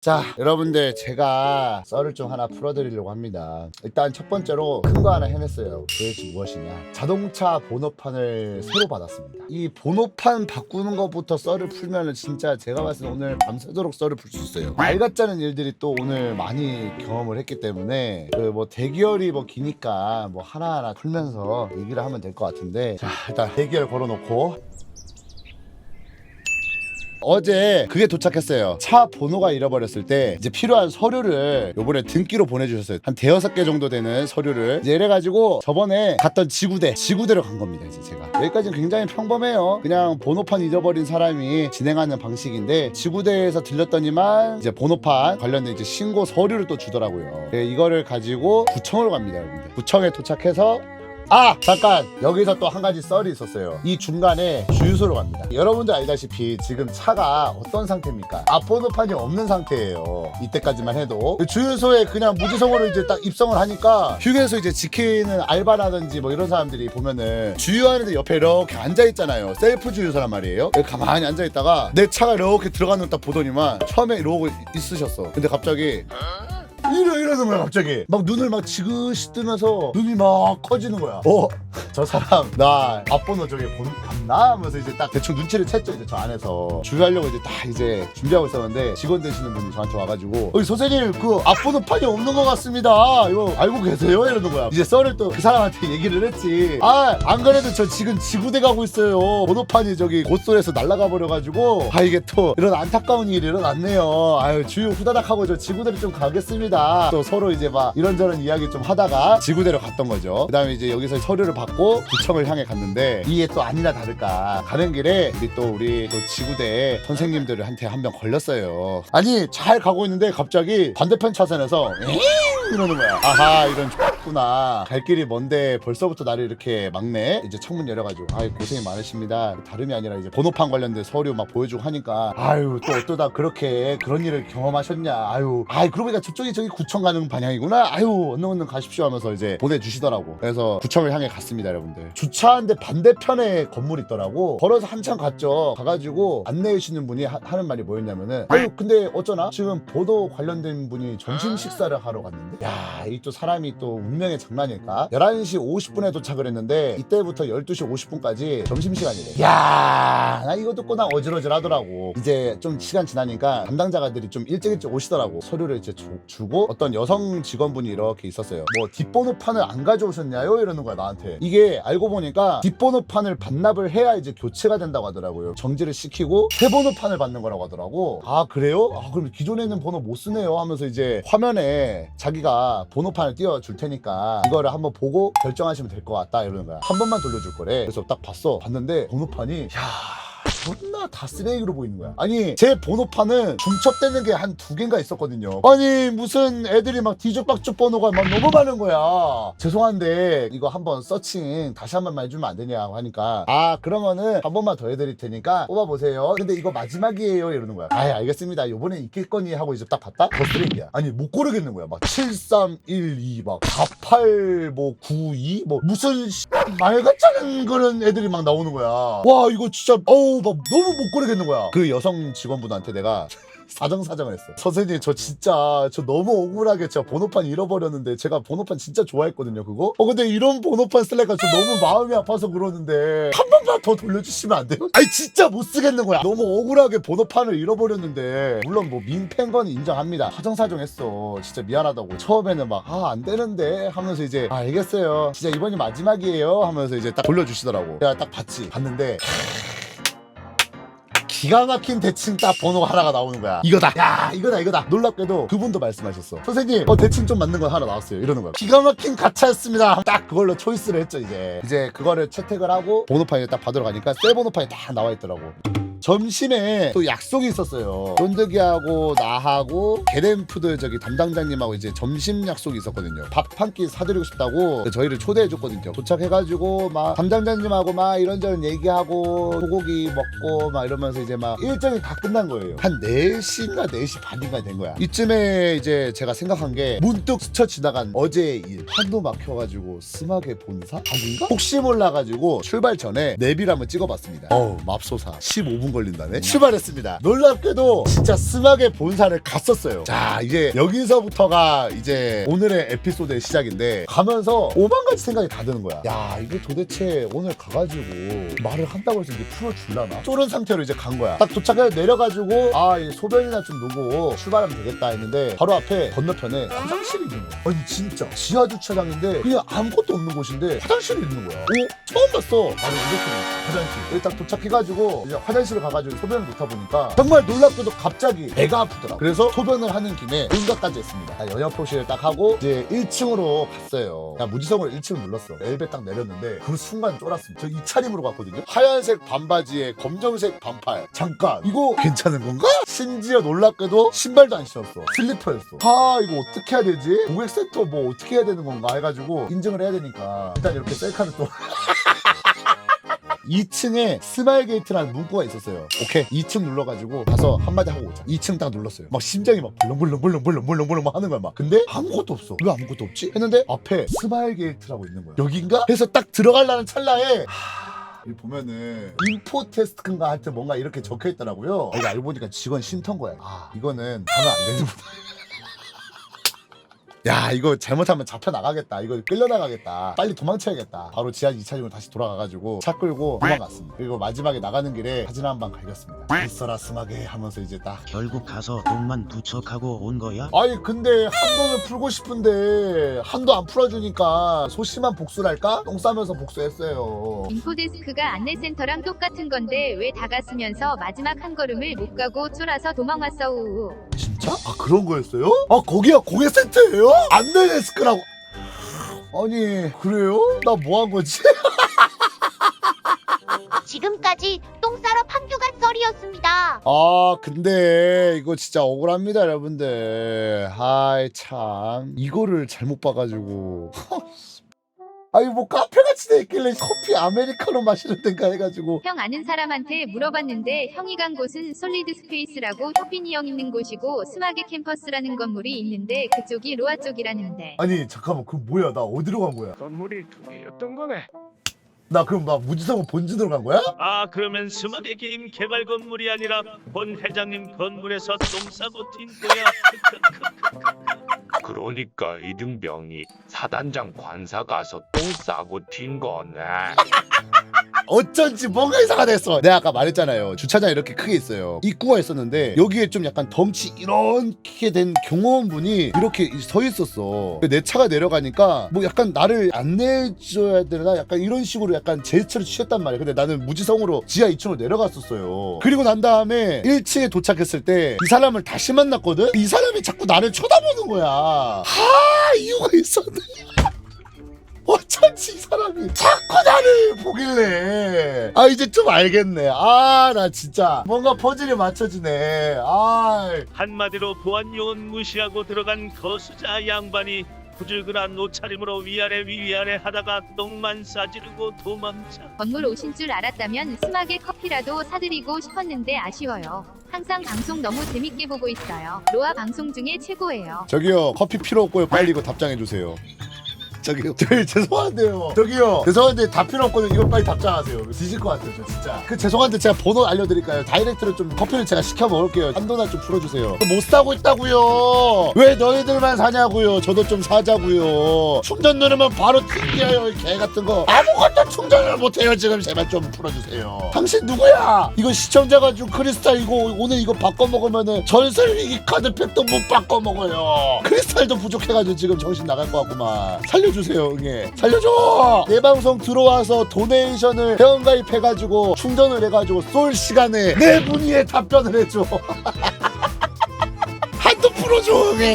자 여러분들 제가 썰을 좀 하나 풀어드리려고 합니다. 일단 첫 번째로 큰 거 하나 해냈어요. 그것이 무엇이냐? 자동차 번호판을 새로 받았습니다. 이 번호판 바꾸는 것부터 썰을 풀면은 진짜 제가 봤을 때 오늘 밤새도록 썰을 풀 수 있어요. 말 같지 않은 일들이 또 오늘 많이 경험을 했기 때문에 그 뭐 대기열이 뭐 기니까 뭐 하나하나 풀면서 얘기를 하면 될 것 같은데. 자 일단 대기열 걸어놓고 어제 그게 도착했어요. 차 번호가 잃어버렸을 때 이제 필요한 서류를 요번에 등기로 보내주셨어요. 한 대여섯 개 정도 되는 서류를 이제 이래가지고 저번에 갔던 지구대 지구대로 간 겁니다. 이제 제가 여기까지는 굉장히 평범해요. 그냥 번호판 잊어버린 사람이 진행하는 방식인데 지구대에서 들렸더니만 이제 번호판 관련된 이제 신고 서류를 또 주더라고요. 네, 이거를 가지고 구청을 갑니다, 여러분들. 구청에 도착해서 아 잠깐. 여기서 또 한 가지 썰이 있었어요. 이 중간에 주유소로 갑니다. 여러분들 알다시피 지금 차가 어떤 상태입니까? 앞번호판이 없는 상태예요. 이때까지만 해도. 주유소에 그냥 무지성으로 이제 딱 입성을 하니까 휴게소 이제 지키는 알바라든지 뭐 이런 사람들이 보면은 주유하는 데 옆에 이렇게 앉아 있잖아요. 셀프 주유소란 말이에요. 가만히 앉아 있다가 내 차가 이렇게 들어가는 걸딱 보더니만 처음에 이러고 있으셨어. 근데 갑자기 이러 이러는 거야 갑자기? 막 눈을 막 지그시 뜨면서 눈이 막 커지는 거야. 어? 저 사람 나 앞번호 저기 본, 봤나? 하면서 이제 딱 대충 눈치를 챘죠 이제 저 안에서. 주유하려고 이제 딱 이제 준비하고 있었는데 직원 되시는 분이 저한테 와가지고 어이 선생님 그 앞번호 판이 없는 것 같습니다. 이거 알고 계세요? 이러는 거야. 이제 썰을 또 그 사람한테 얘기를 했지. 아 안 그래도 저 지금 지구대 가고 있어요. 번호판이 저기 고속에서 날아가 버려가지고. 아 이게 또 이런 안타까운 일이 일어났네요. 아유 주유 후다닥 하고 저 지구대로 좀 가겠습니다 또 서로 이제 막 이런저런 이야기 좀 하다가 지구대로 갔던 거죠. 그 다음에 이제 여기서 서류를 받고 구청을 향해 갔는데 이게 또 아니나 다를까. 가는 길에 우리 또 우리 또 지구대 선생님들한테 한 명 걸렸어요. 아니 잘 가고 있는데 갑자기 반대편 차선에서 에잉 이러는 거야. 아하 이런 X구나. 갈 길이 먼데 벌써부터 나를 이렇게 막네 이제 창문 열어가지고 아이 고생이 많으십니다. 다름이 아니라 이제 번호판 관련된 서류 막 보여주고 하니까 아유 또 어쩌다 그렇게 그런 일을 경험하셨냐. 아유 아이 그러고 보니까 저쪽이 저기 구청 가는 방향이구나. 아유 얼른 얼른 가십시오 하면서 이제 보내주시더라고. 그래서 구청을 향해 갔습니다 여러분들. 주차하는데 반대편에 건물이 있더라고. 걸어서 한참 갔죠. 가가지고 안내해 주시는 분이 하, 하는 말이 뭐였냐면은 아유 근데 어쩌나? 지금 보도 관련된 분이 점심 식사를 하러 갔는데 야 이 또 사람이 또 운명의 장난일까? 11시 50분에 도착을 했는데 이때부터 12시 50분까지 점심시간이래 야 나 이거 듣고 나 어질어질 하더라고. 이제 좀 시간 지나니까 담당자가들이 좀 일찍 일찍 오시더라고. 서류를 이제 주, 주고 어떤 여성 직원분이 이렇게 있었어요. 뭐 뒷번호판을 안 가져오셨냐요? 이러는 거야 나한테. 이게 알고 보니까 뒷번호판을 반납을 해야 이제 교체가 된다고 하더라고요. 정지를 시키고 새 번호판을 받는 거라고 하더라고. 아 그래요? 아 그럼 기존에 있는 번호 못 쓰네요 하면서 이제 화면에 자기가 번호판을 띄워줄 테니까 이거를 한번 보고 결정하시면 될 것 같다 이러는 거야. 한 번만 돌려줄 거래. 그래서 딱 봤어. 봤는데 번호판이 야 존나 다 쓰레기로 보이는 거야. 아니 제 번호판은 중첩되는 게 한 두 개인가 있었거든요. 아니 무슨 애들이 막 뒤죽박죽 번호가 막 너무 많은 거야. 죄송한데 이거 한번 서칭 다시 한 번만 해주면 안 되냐고 하니까 아 그러면은 한 번만 더 해드릴 테니까 뽑아보세요. 근데 이거 마지막이에요 이러는 거야. 아 알겠습니다. 요번에 있겠거니 하고 이제 딱 봤다. 더 쓰레기야. 아니 못 고르겠는 거야. 막 7312, 막 48, 뭐 92, 뭐 무슨 씨, 말 같지 않은 그런 애들이 막 나오는 거야. 와 이거 진짜 어우 막 너무 못 고르겠는 거야. 그 여성 직원분한테 내가 사정사정을 했어. 선생님 저 진짜 저 너무 억울하게 제가 번호판 잃어버렸는데 제가 번호판 진짜 좋아했거든요 그거. 어 근데 이런 번호판 쓸래가 저 너무 마음이 아파서 그러는데 한 번만 더 돌려주시면 안 돼요? 아니 진짜 못 쓰겠는 거야. 너무 억울하게 번호판을 잃어버렸는데 물론 뭐 민폐인 건 인정합니다. 사정사정 했어. 진짜 미안하다고. 처음에는 막 아 안 되는데 하면서 이제 아 알겠어요. 진짜 이번이 마지막이에요 하면서 이제 딱 돌려주시더라고. 내가 딱 봤지. 봤는데 기가 막힌 대칭 딱 번호가 하나가 나오는 거야. 이거다. 야, 이거다, 이거다. 놀랍게도 그분도 말씀하셨어. 선생님, 어, 대칭 좀 맞는 거 하나 나왔어요. 이러는 거야. 기가 막힌 가차였습니다. 딱 그걸로 초이스를 했죠, 이제. 이제 그거를 채택을 하고 번호판을 딱 받으러 가니까 새 번호판이 딱 나와 있더라고. 점심에 또 약속이 있었어요. 쫀득이하고 나하고 게덴푸드 저기 담당자님하고 이제 점심 약속이 있었거든요. 밥 한 끼 사드리고 싶다고 저희를 초대해줬거든요. 도착해가지고 막 담당자님하고 막 이런저런 얘기하고 소고기 먹고 막 이러면서 이제 막 일정이 다 끝난 거예요. 한 4시인가 4시 반인가 된 거야. 이쯤에 이제 제가 생각한 게 문득 스쳐 지나간 어제의 일. 한도 막혀가지고 스마게 본사? 아닌가? 혹시 몰라가지고 출발 전에 내비를 한번 찍어봤습니다. 어우 맙소사 15분 5분 걸린다네 출발했습니다. 놀랍게도 진짜 스마게 본사를 갔었어요. 자 이제 여기서부터가 이제 오늘의 에피소드의 시작인데 가면서 오만 가지 생각이 다 드는 거야. 야 이게 도대체 오늘 가가지고 말을 한다고 해서 이제 풀어줄라나? 쫄은 상태로 이제 간 거야. 딱 도착해 내려가지고 아 이제 소변이나 좀 누고 출발하면 되겠다 했는데 바로 앞에 건너편에 화장실이 있는 거야. 아니 진짜. 지하 주차장인데 그냥 아무것도 없는 곳인데 화장실이 있는 거야. 오 처음 봤어. 아니 이렇게 화장실. 딱 도착해가지고 이제 화장실을 가가지고 소변을 놓다 보니까 정말 놀랍게도 갑자기 배가 아프더라 그래서 소변을 하는 김에 응가까지 했습니다. 자, 연역 표시를 딱 하고 이제 1층으로 갔어요. 야 무지성으로 1층을 눌렀어 엘베 딱 내렸는데 그 순간 쫄았습니다. 저 이 차림으로 갔거든요. 하얀색 반바지에 검정색 반팔. 잠깐 이거 괜찮은 건가? 심지어 놀랍게도 신발도 안 신었어. 슬리퍼였어. 아 이거 어떻게 해야 되지? 고객센터 뭐 어떻게 해야 되는 건가 해가지고 인증을 해야 되니까 일단 이렇게 셀카를 또 2층에 스마일 게이트라는 문구가 있었어요. 오케이. 2층 눌러가지고 가서 한마디 하고 오자. 2층 딱 눌렀어요. 막 심장이 막 벌렁벌렁벌렁벌렁벌렁벌렁 막 하는 거야 막. 근데 아무것도 없어. 왜 아무것도 없지? 했는데 앞에 스마일 게이트라고 있는 거야. 여긴가? 해서 딱 들어가려는 찰나에 하... 여기 보면은 인포 테스트인가 하여튼 뭔가 이렇게 적혀 있더라고요. 이거 알고 보니까 직원 쉼터인 거야. 아 이거는 가면 안 되는구나. 야 이거 잘못하면 잡혀 나가겠다 이거 끌려 나가겠다 빨리 도망쳐야겠다 바로 지하 2차장으로 다시 돌아가가지고 차 끌고 도망갔습니다 그리고 마지막에 나가는 길에 사진 한 방 갈겼습니다 있어라 스마게 하면서 이제 딱 결국 가서 돈만 부척하고 온 거야? 아니 근데 한돈을 풀고 싶은데 한도 안 풀어주니까 소심한 복수랄까? 똥 싸면서 복수했어요 인포데스크가 안내센터랑 똑같은 건데 왜 다 갔으면서 마지막 한 걸음을 못 가고 쫄아서 도망왔어 우우. 진짜? 아 그런 거였어요? 아 거기가 고객센터예요? 안내 데스크라고 아니 그래요? 나 뭐 한 거지? 지금까지 똥 싸러 판교간 썰이었습니다. 아 근데 이거 진짜 억울합니다 여러분들 아이 참 이거를 잘못 봐가지고 아니 뭐 카페같이 돼 있길래 커피 아메리카노 마시는 데인가 해가지고 형 아는 사람한테 물어봤는데 형이 간 곳은 솔리드 스페이스라고 토빈이 형 있는 곳이고 스마게 캠퍼스라는 건물이 있는데 그쪽이 로아 쪽이라는데. 아니 잠깐만 그 뭐야 나 어디로 간 거야 건물이 두 개였던 거네. 나 그럼 나 무지성 본진으로 간 거야? 아 그러면 스마트 게임 개발 건물이 아니라 본 회장님 건물에서 똥 싸고 튄 거야. 그러니까 이등병이 사단장 관사 가서 똥 싸고 튄 거네. 어쩐지 뭔가 이상하다 했어. 내가 아까 말했잖아요. 주차장 이렇게 크게 있어요. 입구가 있었는데 여기에 좀 약간 덩치 이렇게 된 경호원분이 이렇게 서 있었어. 내 차가 내려가니까 뭐 약간 나를 안내해줘야 되나? 약간 이런 식으로 약간 제스처를 취했단 말이야. 근데 나는 무지성으로 지하 2층으로 내려갔었어요. 그리고 난 다음에 1층에 도착했을 때 이 사람을 다시 만났거든? 이 사람이 자꾸 나를 쳐다보는 거야 하 이유가 있었네. 어쩐지 이 사람이. 자꾸 나를 보길래. 아 이제 좀 알겠네. 아 나 진짜 뭔가 퍼즐이 맞춰지네. 아. 한마디로 보안 요원 무시하고 들어간 거수자 양반이 후줄근한 옷차림으로 위아래 위아래 하다가 똥만 싸지르고 도망쳐. 건물 오신 줄 알았다면 스마게 커피라도 사드리고 싶었는데 아쉬워요. 항상 방송 너무 재밌게 보고 있어요. 로아 방송 중에 최고예요. 저기요 커피 필요 없고요 빨리 이거 답장해 주세요 저기요 저기 죄송한데요. 저기요. 죄송한데 다 필요 없거든요. 이거 빨리 답장하세요. 뒤질 것 같아요 저 진짜. 그 죄송한데 제가 번호 알려드릴까요? 다이렉트로 좀 커피를 제가 시켜 먹을게요. 한도나 좀 풀어주세요. 못 사고 있다고요. 왜 너희들만 사냐고요. 저도 좀 사자고요. 충전 누르면 바로 튕겨요 이개 같은 거. 아무것도 충전을 못해요. 지금 제발 좀 풀어주세요. 당신 누구야? 이거 시청자가 준 크리스탈 이거 오늘 이거 바꿔 먹으면은 전설 위기 카드팩도 못 바꿔 먹어요. 크리스탈도 부족해가지고 지금 정신 나갈 것 같구만 살려주세요 응애 살려줘! 내 방송 들어와서 도네이션을 회원가입해가지고 충전을 해가지고 쏠 시간에 내 문의에 답변을 해줘. 한도 풀어줘 응애